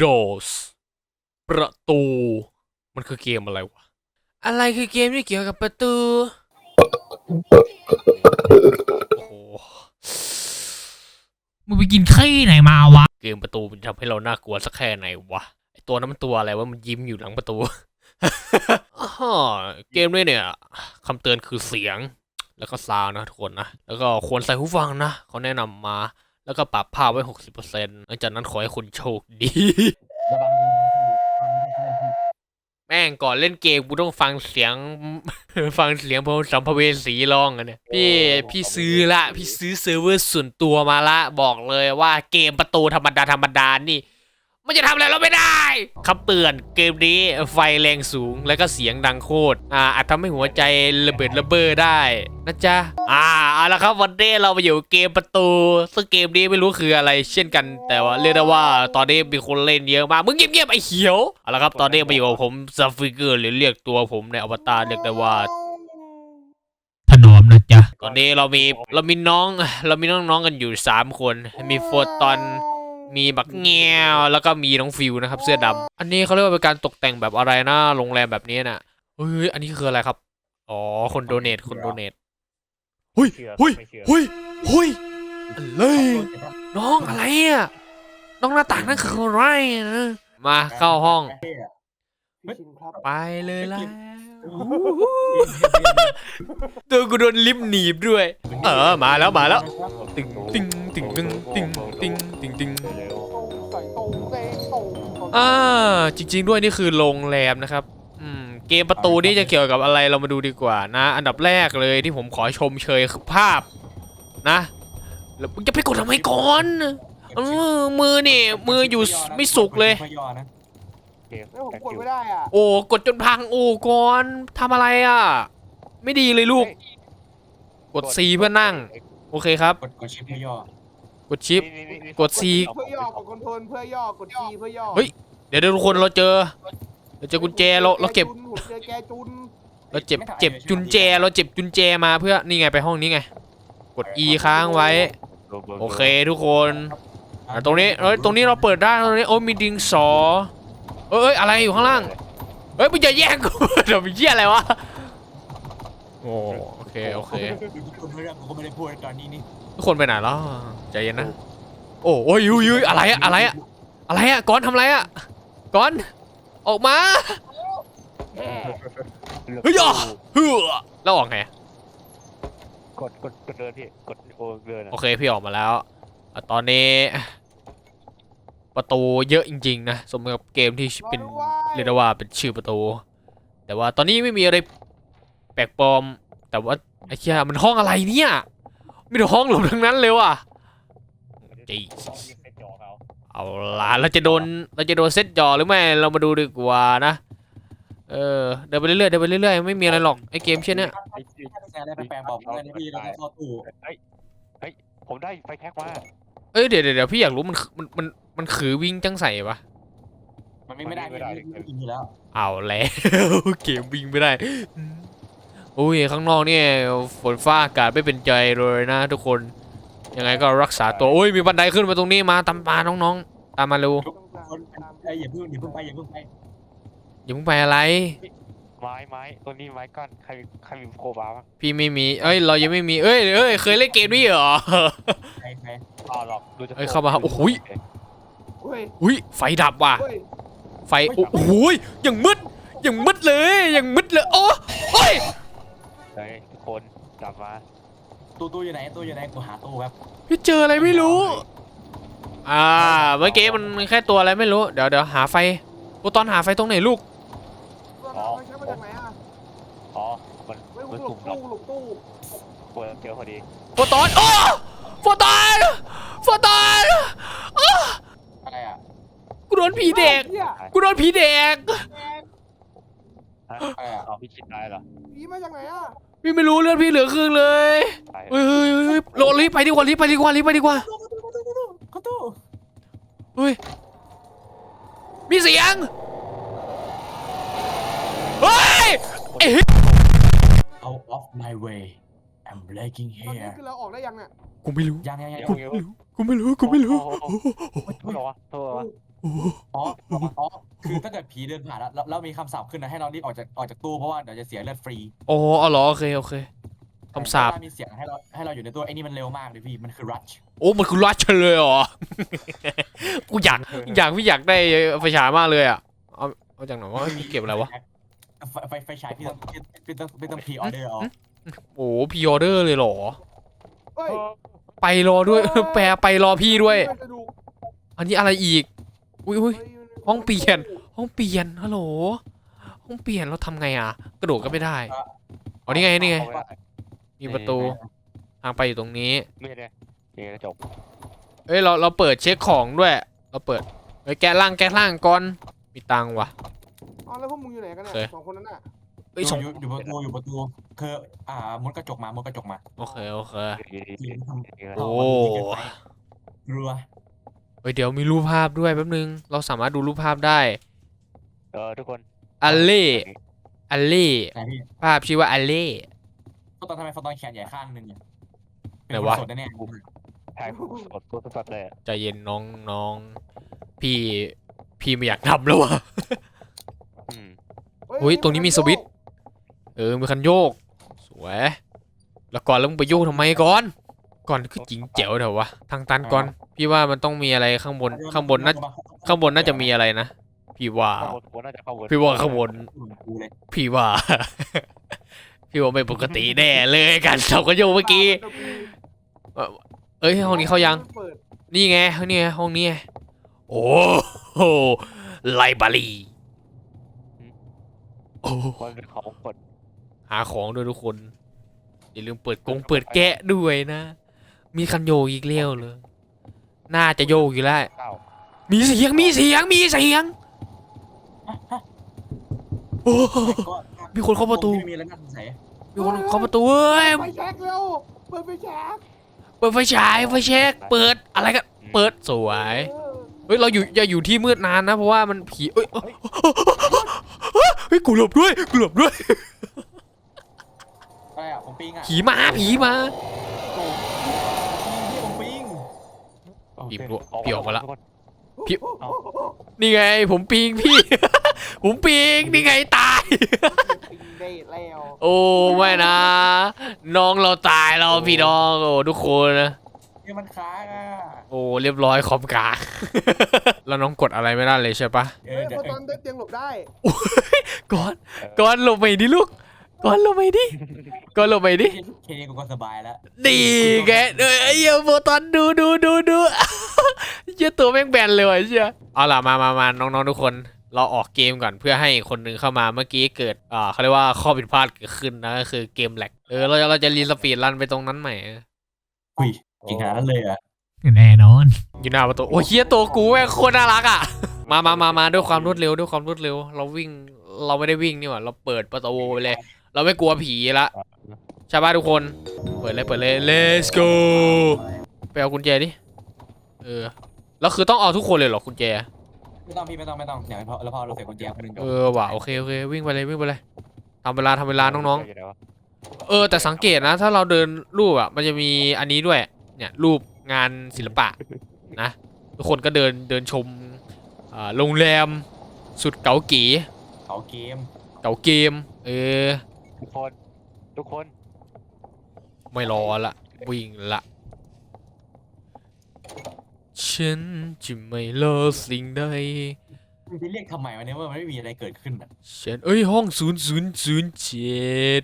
Doors ประตู มันคือเกมอะไรวะ อะไรคือเกมที่เกี่ยวกับประตู โอ้โหมึงไปกินขี้ไหนมาวะ เกมประตูมันทำให้เราน่ากลัวสักแค่ไหนวะไอตัวนั้นมันตัวอะไรวะมันยิ้มอยู่หลังประตูอ้อเกมนี้เนี่ยคำเตือนคือเสียงแล้วก็ซาวน์นะทุกคนนะ แล้วก็ควรใส่หูฟังนะเขาแนะนำมา แล้วก็ปรับภาพไว้หกสิบเปอร์เซ็นต์หลังจากนั้นขอให้คุณโชคดี แม่งก่อนเล่นเกมกูต้องฟังเสียง ฟังเสียงพวกสัมภเวสีร้องอะเนี่ยพี่พี่ซื้อละ พี่ซื้อเซิร์ฟเวอร์ส่วนตัวมาละ บอกเลยว่าเกมประตูธรรมดาธรรมดานี่ มันจะทำอะไรเราไม่ได้คำเตือนเกมนี้ไฟแรงสูงแล้วก็เสียงดังโคตรอ่าอาจทำให้หัวใจระเบิดระเบ้อได้นะจ๊ะอ่าเอาละครับวันนี้เรามาอยู่เกมประตูซึ่งเกมนี้ไม่รู้คืออะไร เช่นกัน แต่ว่าเรียกได้ว่าตอนนี้มีคนเล่นเยอะมากมึงเงียบๆไอ้เขียวเอาละครับตอนนี้มาอยู่กับผมซัฟฟิเกอร์หรือเรียกตัวผมในอวตารเรียกได้ว่าถนอมนะจ๊ะตอนนี้เรามีเรามีน้องเรามีน้องๆกันอยู่สามคน มีโฟตอน มีบักแงวแล้วก็มีน้องฟิวนะครับ เสื้อดำอันนี้เขาเรียกว่าเป็นการตกแต่งแบบอะไรนะโรงแรมแบบนี้น่ะเฮ้ยอันนี้คืออะไรครับอ๋อคนโดเนทคนโดเนทเฮ้ยเชื่อเฮ้ยไม่เชื่อเฮ้ยเฮ้ยอะไรน้องอะไรอะน้องหน้าต่างนั่นคืออะไรนะมาเข้าห้อง ไปเลยล่ะตัวกูโดนลิฟต์หนีบด้วย เออมาแล้วมาแล้ว ตึงตึงตึงตึง อ่าจริง ๆ ด้วยนี่คือโรงแรมนะครับอืมเกมประตูนี่จะเกี่ยวกับอะไรเรามาดูดีกว่านะ อันดับแรกเลยที่ผมขอชมเชยคือภาพนะแล้วมึงจะไปกดทำไมก่อนเออมือนี่มืออยู่ไม่สุกเลยเกมเฮ้ยผมแต่กดคิวไม่ได้อะโอ้กดจนพังโอ้ก่อนทำอะไรอะ ไม่ดีเลยลูก กด C เพื่อนั่ง โอเคครับ กดกดชิปเพื่อย่อกดชิปนี่นี่นี่กด C เพื่อย่อกดคอนโทรลเพื่อย่อกดจีเพื่อย่อเฮ้ย เดี๋ยวเดี๋ยวทุกคนเราเจอ เราเจอกุญแจเราเราเก็บจุนหุ่นเจอแกจุนเราเจ็บเจ็บจุนแจเราเจ็บจุนแจมาเพื่อนี่ไงไปห้องนี้ไง กด E ค้างไว้ โอเคทุกคนอะตรงนี้เอ้ยตรงนี้เราเปิดได้ตรงนี้โอ้ยมีดิงสอเอ้ยเอ้ยอะไรอยู่ข้างล่าง เฮ้ยมึงอย่าแย่งกู เดี๋ยวมีเหี้ยอะไรวะโอ้โอเคโอเคดูทุกคนเรื่องกูก็ไม่ได้พูดตอนนี้นี่ทุกคนไปไหนแล้วใจเย็นนะ โอ้โอ้ยยุยยุยอะไรอะอะไรอะอะไรอะก้อนทำอะไรอะ ก้อน ออกมาเฮ้ยอะเฮ้อแล้วออกไงกดกดกดเดินพี่กดโอเดินโอเคพี่ออกมาแล้วอะตอนนี้ ประตูเยอะจริงๆนะสมกับเกมที่เป็นเรียกได้ว่าเป็นชื่อประตู แต่ว่าตอนนี้ไม่มีอะไรแปลกปลอม แต่ว่าไอ้เหี้ยมันห้องอะไรเนี่ยมีแต่ห้องหลบทั้งนั้นเลยว่ะจีไปจ่อ เขาเอาล่ะเราจะโดนเราจะโดนเซตจอหรือไม่เรามาดูดีกว่านะเออเดินไปเรื่อยๆเดินไปเรื่อยๆไม่มีอะไรหรอกไอ้เกมเช่นเนี้ยไอ้จีถ้าแซงได้แปลงบอกเพื่อนนะพี่แล้วก็เข้าตู้เฮ้ยเฮ้ยผมได้ไฟแท็กมาเอ้ยเดี๋ยวเดี๋ยวเดี๋ยวพี่อยากรู้มันมันมันมันคือวิ่งจังใส่ปะมันไม่ได้ไม่ได้ไม่กินอยู่แล้วเอาแล้วเกมวิ่งไม่ได้อุ้ยข้างนอกเนี่ยฝนฟ้าอากาศไม่เป็นใจเลยนะทุกคน ยังไงก็รักษาตัวโอ้ยมีบันไดขึ้นมาตรงนี้มาตามมาน้องๆตามมาเร็วคนไอ้อย่าเพิ่งอย่าเพิ่งไปอย่าเพิ่งไปอย่าเพิ่งไปอะไร ไม้ไม้ตัวนี้ไม้ก้อนใครใครมีโคบาบ้างพี่ไม่มี เอ้ย เรายังไม่มี เอ้ยเอ้ยเคยเล่นเกมนี้เหรอไปไปอ๋อหรอกดูจะเอ้ยเข้ามาโอ้โหย เฮ้ยอุ้ยไฟดับว่ะ เฮ้ยไฟโอ้โหยอย่างมืดอย่างมืดเลยอย่างมืดเลยโอ้โอ้ย เฮ้ยทุกคนกลับมา ตู้ตู้อยู่ไหนตู้อยู่ไหนกูหาตู้แบบพี่เจออะไรไม่รู้ อ่า เมื่อกี้มันแค่ตัวอะไรไม่รู้ เดี๋ยวเดี๋ยวหาไฟโอ้ตอนหาไฟตรงไหนลูกเราใช้มาจากไหนอะอ๋อมันเฮ้ยมันหลสุ่บมหรอกตู้หลบตู้เปิดเจอพอดีโฟตอน โอ้โฟตอน โฟตอนอ้าอะไรอะกูโดนผีเด็ก เหี้ยกูโดนผีเด็ก ฮะอะไรอะเอาพี่คิดได้เหรอผีมาจากไหนอะพี่ไม่รู้เลือดพี่เหลือครึ่งเลยไปเฮ้ยเฮ้ยเฮ้ยเฮ้ยโลรีบไปดีกว่ารีบไปดีกว่ารีบไปดีกว่าเข้าตู้เฮ้ยมีเสียงเฮ้ยเอ๊ะเอา off my way I'm breaking ตอนนี้ here คือเราออกได้ยังอะกูไม่รู้ยังยังยังกูไม่รู้กูไม่รู้กูไม่รู้ โอ้โหโทษเหรอวะโทษเหรอวะโอ้โห อ๋ออ๋อคือถ้าเกิดผีเดินผ่านแล้วแล้วแล้วมีคำสาปขึ้นนะให้เรารีบออกจากออกจากตู้เพราะว่าเดี๋ยวจะเสียเลือดฟรีโอ้เอาเหรอโอเคโอเคคำสาปเวลมีเสียงให้เราให้เราอยู่ในตู้ไอ้นี่มันเร็วมากเลยพี่มันคือ rush โอ้มันคือรัชเลยเหรอ กูอยากอยากพี่อยากได้ไฟฉายมากเลยอะเอาเอาจากไหนวะพี่เก็บอะไรวะไฟไฟไฟฉายพี่ต้องพี่ต้องพี่ต้องพรีออเดอร์เอาโอ้พีออเดอร์เลยเหรอ เฮ้ยไปรอด้วย แปลไปรอพี่ด้วยกระดูกอันนี้อะไรอีก อุ้ยอุ้ยเฮ้ยห้องเปลี่ยน ห้องเปลี่ยนฮัลโหลห้องเปลี่ยนเราทำไงอะ กระโดดก็ไม่ได้อ๋อนี่ไงนี่ไงเข้าม่ด้มีประตูทางไปอยู่ตรงนี้ไม่ได้นี่กระจกเอ้ยเราเราเปิดเช็คของด้วย เราเปิดเฮ้ยแกะล่างแกะล่างก่อนมีตังค์วะอ๋อแล้วพวกมึงอยู่ไหนกันเนี่โอเคยสองคนนั้นน่ะเอ้ยสองอยู่อยู่ประตูอยู่ประตูคืออ่ามุดกระจกมามุดกระจกมาโอเคโอเคดีๆๆโอ้รัว เฮ้ยเดี๋ยวมีรูปภาพด้วยแป๊บนึง เราสามารถดูรูปภาพได้เออทุกคนอัลเล่อัลเล่ไหนพี่ภาพชื่อว่าอัลเล่ก็ตอนทำไมฟอตอนแขนใหญ่ข้างหนึงเนี่ยไหนวะเป็คสดแน่ถ่ายกดตัวสัตว์เลยอะใจเย็นน้องน้อง พี่พี่ไม่อยากทำแล้ววะ อืมอุ๊ยตรงนี้มีสวิตช์ เออมีคันโยก สวย แล้วก่อนแล้วมึงไปโยกทำไมก่อน ก่อนคือจิงเจ๋วเถอะวะทางตันก่อนพี่ว่ามันต้องมีอะไรข้างบนๆข้างบนน่าข้างบนน่าจะมีอะไรนะพี่ว่าข้างบนหัวน่าจะเข้าบนพี่ว่าข้างบนกูเลยพี่ว่า พี่ว่าไม่ปกติแน่เลยการเสาก็โยกเมื่อกี้ เอ้ยห้องนี้เขายังเปิดนี่ไงนี่ไงห้องนี้ไงโอ้โหไลบรารีโอ้มันเป็นของกดหาของด้วยทุกคนอย่าลืมเปิดกงเปิดแกะด้วยนะ มีคันโยกอีกเลี้ยวเลย น่าจะโยกอยู่แล้วข้าวมีเสียง มีเสียง มีเสียงโอ้โหมีคนเข้าประตู ไม่มีอะไรน่าสงสัยมีคนเคาะประตูเอ้ยไฟแช็กเร็วเปิดไฟแช็กเปิดไฟฉายไฟเช็คเปิดอะไรกัน เปิดสวย เออเฮ้ย เราอยู่อย่าอยู่ที่มืดนานนะ เพราะว่ามันผีเอ้ยเอ้ยเฮ้ย กูหลบด้วย กูหลบด้วย อะไรอะผมปิงอะผีมาผีมา พี่ผมปิง บีบรั้วพี่ออกมาละทุคนพี่นี่ไง ผมปิงพี่ ผมปิงนี่ไงตายปิงได้แล้วโอ้ไม่นะ น้องเราตายเราพี่น้องโอ้ทุกคนนะนี่มันค้างอะโอ้เรียบร้อยคอมกากแล้วน้องกดอะไรไม่ได้เลยใช่ปะเอเฮ้อยเดี๋ยพวอตอนเด็กยังหลบได้ก่อนก่อนหลบไปดิลูก ก่อนหลบไปดิก่อนหลบไปดิแค่นี้กูก็สบายแล้วดีแกเอ้ยเหี้ยโฟตอนดูดูดูดูเหี้ยตัวแม่งแบนเลยว่ะเชี่ยเอาล่ะมามามาน้องๆทุกคนเราออกเกมก่อนเพื่อให้คนหนึ่งเข้ามาเมื่อกี้เกิดอ่าเขาเรียกว่าข้อผิดพลาดเกิดขึ้นนะก็คือเกมแหลกเออเราจะเราจะรีสปีดรันไปตรงนั้นใหม่อุ้ยจริงขนาดนั้นเลยอะแน่นอน อยู่หน้าประตูโอ้ยเฮียตัวกูแม่งโคตรน่ารักอะ มามามามาด้วยความรวดเร็วด้วยความรวดเร็ว เราวิ่งเราไม่ได้วิ่งนี่หว่าเราเปิดประตูไปเลย เราไม่กลัวผีละใช่ป่ะทุกคน เปิดเลยเปิดเลย let's go ไปเอากุญแจดิ เออ แล้วคือต้องเอาทุกคนเลยเหรอกุญแจ ไม่ต้องพี่ไม่ต้องไม่ต้องเดี๋ยวพอแล้วพอเราเสร็จกุญแจคนหนึงเออว่ะโอเคโอเควิ่งไปเลยวิ่งไปเลยทำเวลาทำเวลาน้องๆยู่ไหวะๆเออ แต่สังเกตนะ ถ้าเราเดินรูปอะมันจะมีอันนี้ด้วย เนี่ย รูปงานศิลปะนะ ทุกคนก็เดินเดินชมอ่าโรงแรมสุดเก๋ากีเขาเกม เก๋าเกม เออ ทุกคน ทุกคน ไม่รอละวิ่งละ ฉันจะไม่รอสิ่งใดมึงไปเรียกทำไมวะเนี่ยว่ามันไม่มีอะไรเกิดขึ้นอะฉันเอ้ยห้องศูนย์ศูนย์ศูนย์เจ็ด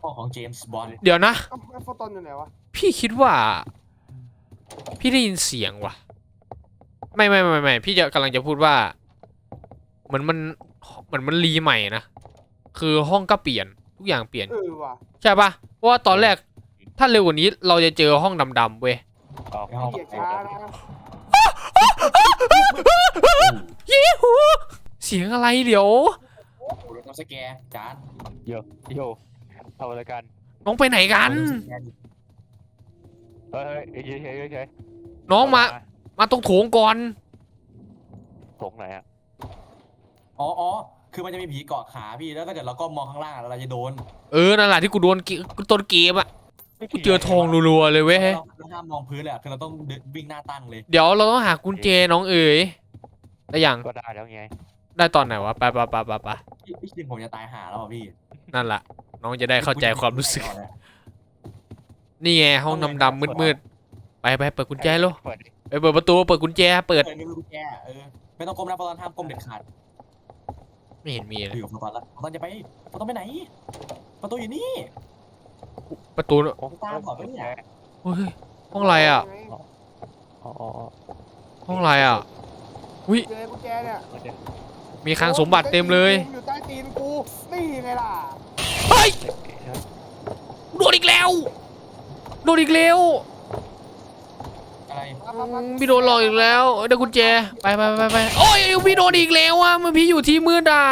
ห้องของเจมส์บอนด์เดี๋ยวนะ เอ้าแล้วพอตอนอยู่ไหนวะพี่คิดว่า พี่ได้ยินเสียงว่ะ ไม่ไม่ไม่ไม่พี่จะกำลังจะพูดว่าเหมือนมันเหมือนมันรีใหม่นะ คือห้องก็เปลี่ยนทุกอย่างเปลี่ยน เออว่ะใช่ปะเพราะว่าตอนแรกถ้าเร็วกว่านี้เราจะเจอห้องดำๆเว้ยออกในห้องเกียดช้านะยี่หูเสียงอะไรเดี๋ยวรถน้ำสแกร์จานโยโยทำอะไรกันน้องไปไหนกัน เฮ้ยเฮ้ยเฉยเฉยเฉยน้องมามาตรงโถงก่อนถงไหนอะอ๋ออ๋อ คือมันจะมีผีเกาะขาพี่แล้วถ้าเกิดเราก็มองข้างล่างอะเราจะโดนเออนั่นแหละที่กูโดนเกต้นเกมอะไม่กูเจอทองรัวๆเลยเว้ยเราเราห้ามมองพื้นเลยอะคือเราต้องเดินวิ่งหน้าตั้งเลย เดี๋ยวเราต้องหากุญแจน้องเอ๋ยได้ยังก็ได้แล้วไงได้ตอนไหนวะไปไปไปไปไปพี่พี่ชินผมจะตายหาแล้วอะพี่นั่นแหละน้องจะได้เข้าใจความรู้สึก นี่ไงห้องดำๆมืดๆไปไปเปิดกุญแจลูกเปิดดิไปเปิดประตูเปิดกุญแจเปิดเปิดนี่คือกุญแจเออไม่ต้องก้มนะเพราะตอนห้ามก้มเด็ดขาด ไม่เห็นมีเลยอยู่กับตอนละตอนจะไปตอนไปไหน ประตูอยู่นี่ประตูโอ้ตามก่อนปะเนี่ยเฮ้ยห้องอะไรอะอ๋ออ๋ออ๋อห้องอะไรอะกุญแจกุญแจเนี่ยมันจะมีคลังสมบัติเต็มเลยอยู่ใต้ตีนกูนี่ไงล่ะเฮ้ยโดนอีกแล้วโดนอีกแล้ว อะไรอืมพี่โดนหลอกอีกแล้วเอ้ยได้กุญแจไปไปไปไปโอ้ยพี่โดนอีกแล้วอะมันพี่อยู่ที่มืดอะ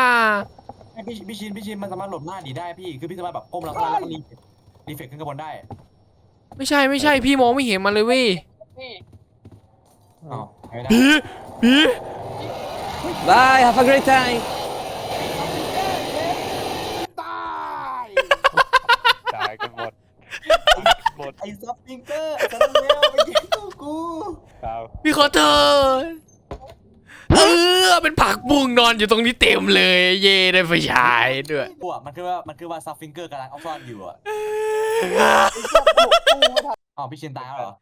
ไอ้พี่พี่ชินพี่ชินมันสามารถหลบหน้าหนีได้พี่คือพี่สามารถแบบก้มแล้วก็แล้วก็รีเฟกรีเฟกขึ้นข้างบนได้ ไม่ใช่ไม่ใช่พี่มองไม่เห็นมันเลยเว้ยอ๋อไม่ได้ผีผี Bye, have a great time. ตาย ตายกันหมด หมดไอ้ซับฟิงเกอร์จะทำแล้วไปยิงตัวกูดาวพี่ขอโทษเออเป็นผักบุ้งนอนอยู่ตรงนี้เต็มเลย เย่ได้ไฟฉายด้วยตัวมันคือว่ามันคือว่าซับฟิงเกอร์กำลังเอาซ่อนอยู่อะไอ้เจ้ากูกูไม่ทันอ๋อพี่ชินตายแล้วเหรอ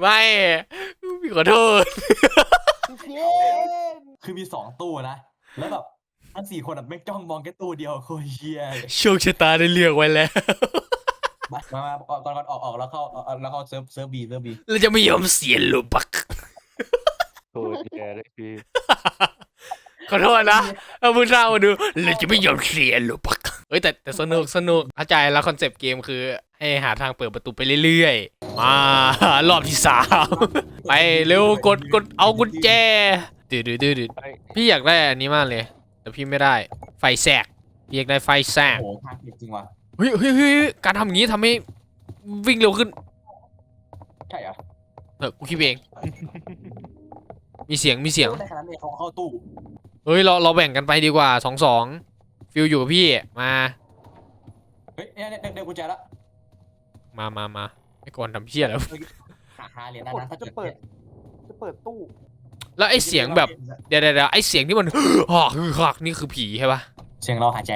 ไม่พี่ขอโทษเชนคือมีสองตู้นะ แล้วแบบทั้งสี่คนอะไม่งจ้องมองแค่ตู้เดียวโคตรเชียโชคชะตาได้เลือกไว้แล้ว มามามาก่อนก่อนออกออกแล้วเข้าเอาแล้วเข้าเซิร์ฟเซิร์ฟบีเซิร์ฟบีเราจะไม่ยอมเสียลูบัก โคตรแย่เลยพี่ขอโทษนะเอาพูดเล่ามาดูเราจะไม่ยอมเสียลูบักเฮ้ยแต่แต่สนุกสนุกเข้าใจแล้วคอนเซปต์เกมคือ ให้หาทางเปิดประตูไปเรื่อยๆ มา รอบที่สามไปเร็วกดกดเอากุญแจดืดดืดดืดไอ้พี่อยากได้อันนี้มากเลย แต่พี่ไม่ได้ไฟแสกพี่อยากได้ไฟแสกโอ้โหทางผิดจริงว่ะ เฮ้ยเฮ้ยเฮ้ยการทำอย่างนี้ทำให้วิ่งเร็วขึ้น ใช่เหรอเออกูคิดเอง มีเสียงมีเสียงในขณะนี้เขาเข้าตู้เฮ้ยเราเราแบ่งกันไปดีกว่าสองสองฟิลอยู่กับพี่มา เฮ้ยเนี่ยเนี่ยเนี่ยกุญแจละมามามาไอ้ก่อนทำเพี้ยแล้วหาหาเหรียญนะกดนะถ้าจะเกิดเปิดจะเปิดตู้แล้วไอ้เสียงแบบเดี๋ยวเดี๋ยวเดี๋ยวไอ้เสียงที่มัน หอกคือหอกนี่คือผีใช่ปะเสียงเราหายใจ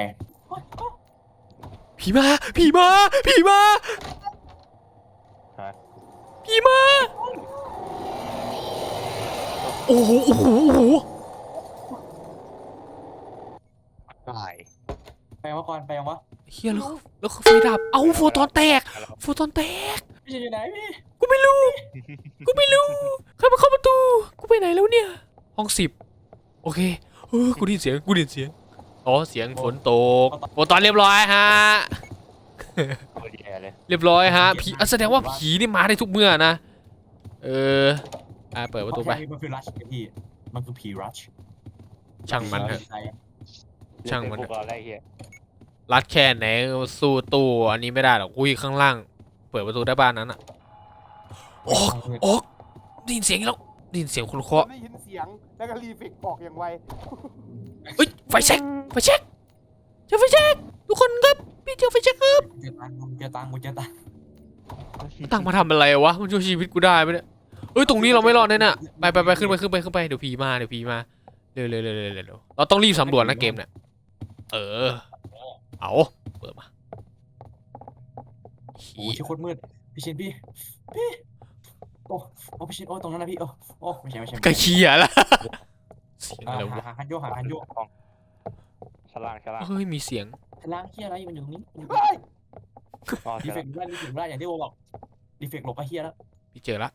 ผีมาผีมาผีมาผีมาโอ้โหโอ้โหโอ้โหตายไปยังวะก่อนไปยังวะเฮียแล้วแล้วไฟดับ เอ้าโฟตอนแตก โฟตอนแตก พี่ชินอยู่ไหนพี่กูไม่รู้ กูไม่รู้ใครมาเข้าประตู กูไปไหนแล้วเนี่ย ห้องสิบ โอเคเออกูได้ยินเสียง กูได้ยินเสียง อ๋อเสียงฝนตกโอ้ตอนเรียบร้อยฮะโคตรแย่เลยเรียบร้อยฮะผีอะแสดงว่าผีนี่มาได้ทุกเมื่อนะ เอออะเปิดประตูไป มันคือรัชพี่ มันคือผีรัชช่างมันเถอะ ช่างมันเล่นเป็นพวกเราได้เฮียรัดแค่ไหนสู้ตู้อันนี้ไม่ได้หรอกอุ้ยข้างล่าง เปิดประตูได้บ้านนั้นอะโอ๊กโอ๊กได้ยินเสียงอีกแล้วได้ยินเสียงคนเคาะได้ยินเสียงแล้วก็รีเฟกออกอย่างไว เฮ้ยไฟแช็กไฟแช็กเจอไฟแช็กทุกคนครับพี่เจอไฟแช็กครับเจอตังค์เจอตังค์กูเจอตังค์ตั้งมาทำอะไรวะมันช่วยชีวิตกูได้ไหมเนี่ยเอ้ยตรงนี้เราไม่รอดแน่น่ะไปไปไปขึ้นไปขึ้นไปขึ้นไปเดี๋ยวผีมาเดี๋ยวผีมาเร็วเร็วเร็วเร็วเร็วเราต้องรีบสำรวจนะเกมเนี่ยเออเอาเปิดมาโอ้ยชื่อโคตรมืดพี่ชินพี่พี่โอ้โอ้พี่ชินโอ้ตรงนั้นนะพี่โอ้โอ้ไม่ใช่ไม่ใช่กระเคียละเสียง อ่าอะไรหาวะหาคันโยกหาคันโยกฉลางฉลางเฮ้ยมีเสียงล้างเฮียอะไรมันอยู่ตรงนี้เฮ้ยอ๋อดีฉเฟลากงต์ได้ดีเฟกต์ได้อย่างที่โอบอกดีเฟกต์หลบก็เฮียแล้วพี่เจอละ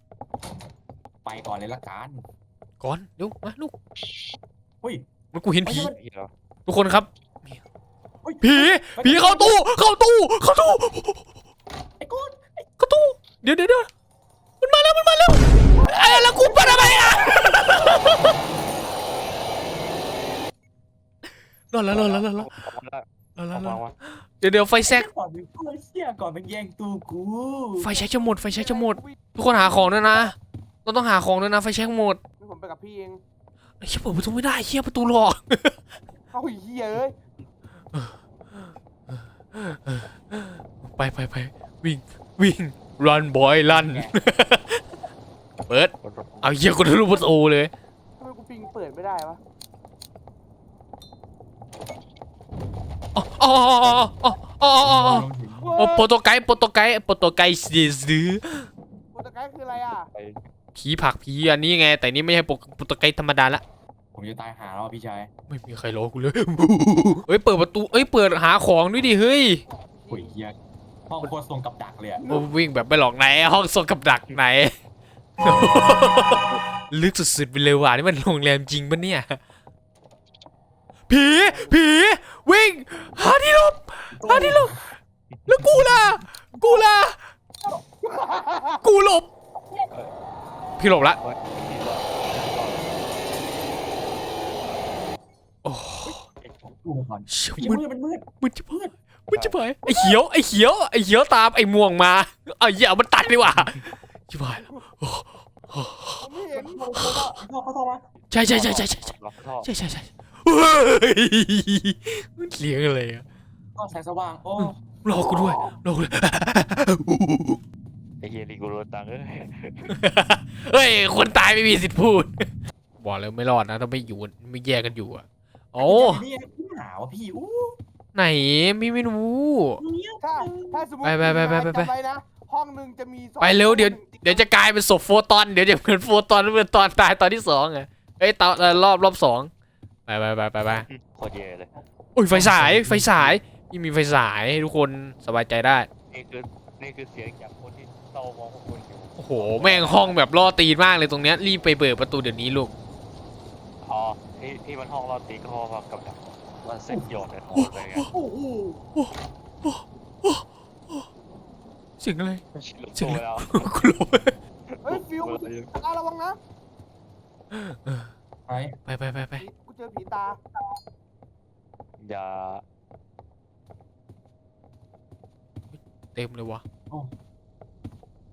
ไปก่อนเลยละกันก่อนเร็วมาลูกเฮ้ยมันกูเห็นผีเฮียเหรอทุกคนครับเฮ้ยผีผีเข้าตู้เข้าตู้เข้าตู้ไอ้ก้อนเข้าตู้เดี๋ยวเดี๋ยวเดี๋ยวมันมาแล้ว มันมาแล้วเอ้ยแล้วกูเปิดทำไมอะร อดแล้วรอดแล้วรอดแล้วรอดแล้วรอดเดี๋ยวเดี๋ยวไฟแซกก่อนเป็นก้อนเฮียก่อนเป็นแย่งตู้กูไฟแช็กจะหมดไฟแช็กจะหมด ทุกคนหาของด้วยนะเราต้องหาของด้วยนะไฟแช็กหมดผมไปกับพี่เองไอ้เชี่ยเปิดประตูไม่ได้เชี่ยประตูหลอกเอ้าเฮียเอ้ยไปไปไปวิ่งวิ่ง run boy run เปิดเอาเหี้ยคนทะลุประตูเลยทำไมกูปิงเปิดไม่ได้วะ อ๋ออ๋ออ๋ออ๋ออ๋อโอ้โปรโตไกด์โปรโตไกด์โปรโตไกด์ซื้อโปรตไกด์คืออะไรอะผีผักผีอันนี้ไง แต่นี่ไม่ใช่โปรโตไกด์ธรรมดาละผมจะตายหาแล้วพี่ชายไม่มีใครรอกูเลยเฮ้ยเปิดประตูเอ้ยเปิดหาของด้วยดิเฮ้ยโอ้ยเฮียห้องโคตรทรงกับดักเลยอะวิ่งแบบไม่หลอกไหนห้องส่งกับดักไหนลึกสุดๆไปเลยว่ะนี่มันโรงแรมจริงปะเนี่ย ผี ผี วิ่ง หาที่หลบหาที่หลบแล้วกูล่ะ กูล่ะ กูหลบ พี่หลบละเฮ้ยโอ้ดูก่อนเชี่ยพี่มึนมืดมันมืดมึนจะมืดมึนจะไปไอ้เขียว ไอ้เขียว ไอ้เขียวตามไอ้ม่วงมา เอาอย่ามันตัดดีกว่าชิบหายแล้วโอ้โอ้ผมไม่เห็นเขาเข้าเขาเข้ามาใช่ใช่ใช่ใช่ใช่ล็อกท่อใช่ใช่ใช่เฮ้ยมันเลี้ยงอะไรอะก็แสงสว่าง โอ้รอกูด้วยรอกูด้วยไอ้เฮียนี่กูโดนตังค์เอ้ยเฮ้ยคนตายไม่มีสิทธิ์พูด บอกแล้วไม่รอดนะถ้าไม่อยู่ไม่แยกกันอยู่อะโอ้นี่พี่หนาวอะพี่อู้ไหนไม่ไม่รู้ เนี่ยถ้าถ้าสมมติไปไปไปไปไปไป จำว้นะห้องหนึ่งจะมีสองไปเร็วเดี๋ยวเดี๋ยวจะกลายเป็นศพโฟตอนเดี๋ยวจะเหมือนโฟตอนเหมือนตอนตายตอนที่สองไงเอ้ยตอนเอ่อรอบรอบสอง ไปไปไปไปไปโคตรแย่เลยโอ้ยไฟฉายไฟฉายนี่มีไฟฉายให้ทุกคนสบายใจได้ นี่คือนี่คือเสียงจากคนที่เศร้ามองพวกคุณอยู่โอ้โห แม่งห้องแบบล่อตีนมากเลยตรงเนี้ยรีบไปเปิดประตูเดี๋ยวนี้ลูกอ๋อที่ที่มันห้องเราตีก็เพราะว่ากับดักมันเส้นหยอดในท้องเลยไงโอ้โหเสียงอะไรชิลเสียงตัวอะไรแล้วกูหลบเฮ้ยฟิวมึงตาระวังนะไปไปไปไปไปกู เจอผีตา อย่าเต็มเลยวะ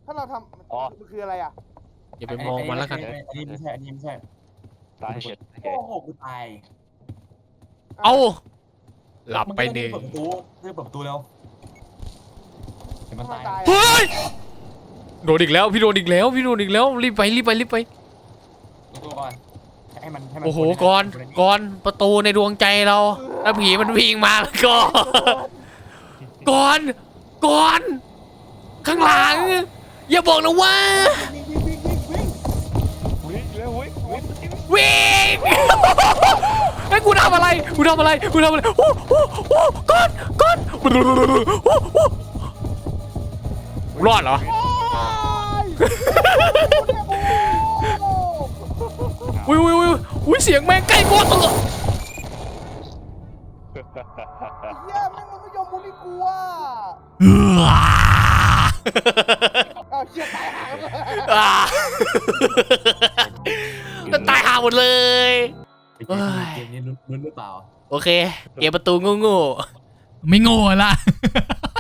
ถ้าเราทำมันคืออะไรอะอย่าไปมองมันแล้วกัน อันนี้ไม่ใช่อันนี้ไม่ใช่ตายเฉยโอเคโอ้โหกูตายเอ้า หลับไปหนึ่งเปิดประตูเปิดประตูแล้วเห็นมันทำไมตายตายเฮ้ยโดนอีกแล้ว พี่โดนอีกแล้ว พี่โดนอีกแล้ว รีบไป รีบไป รีบไปประตูก่อน ให้มันให้มันโอ้โหพ้ก่อนพ้ก่อนประตูในดวงใจเราแล้วผีมันวิ่งมาแล้วก็ก่อนก่อน ข้างหลัง อย่าบอกนะว่า วิ่งเร็ววิ่งวิ่งวิ่งไอ้ยกูทำอะไรกูทำอะไรกูทำอะไรโอ้โอ้โอ้ก่อนก่อนโอ้โอ้รอดเหรอ อุ้ยอุ้ยอุ้ยอุ้ยเสียงแม่งใกล้กว่าตัวเฮียแม่งมันไม่ยอมบูลลี่กูอะเอาเฮียตายหาเลยอ่าก็ตายห่าหมดเลยเกมนี้เกมนี้ลุ้นลุ้นหรือเปล่า โอเค เกมประตูงูงูไม่โง่ละ